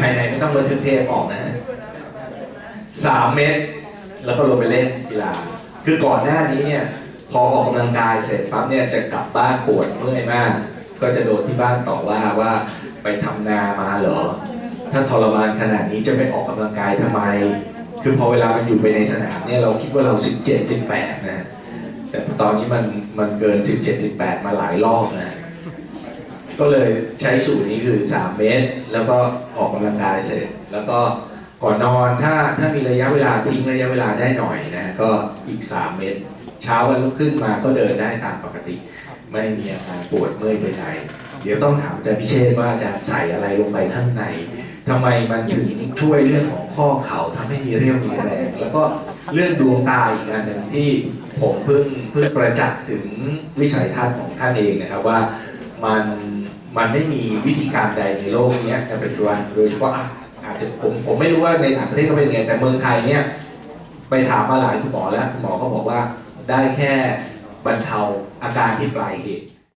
ภายในไม่ต้องบันทึกเทปออกนะสามเมตร แล้วก็ลงไปเล่นกีฬา คือก่อนหน้านี้เนี่ยพอออกกำลังกายเสร็จปั๊บเนี่ยจะกลับบ้านปวดเมื่อยมาก ก็จะโดนที่บ้านต่อว่าว่าไปทำนามาเหรอ ถ้าทรมานขนาดนี้จะไปออกกำลังกายทำไม คือพอเวลามันอยู่ไปในสนามเนี่ยเราคิดว่าเรา 17 18 นะฮะแต่ตอนนี้มันมันเกิน 17 18 มาหลายรอบนะ ก็เลยใช้สูตรนี้คือ 3 เมตร แล้วก็ออกกำลังกายเสร็จ แล้วก็ก่อนนอนถ้าถ้ามีระยะเวลาทิ้งระยะเวลาได้หน่อยนะก็อีก 3 เมตร เช้าวันลุกขึ้นมาก็เดินได้ตามปกติ ไม่มีอาการปวดเมื่อยใดๆเดี๋ยวต้องถามอาจารย์พิเชษว่าอาจารย์ใส่อะไรลงไปข้างในทำไมมันถึงช่วยเรื่องของข้อเข่าทำให้มีเรี่ยวมีแรงแล้วก็เรื่องดวงตาอีกอันหนึ่งที่ผมเพิ่งเพิ่งประจักษ์ถึงวิสัยทัศน์ของท่านเองนะครับว่ามัน มันไม่มีวิธีการใดในโลกนี้ในปัจจุบันโดยเฉพาะอะอาจจะผมผมไม่รู้ว่าในต่างประเทศเขาเป็นยังไงแต่เมืองไทยเนี่ยไปถามมาหลายคุณหมอแล้วคุณหมอเขาบอกว่าได้แค่บรรเทาอาการที่ปลายเหตุ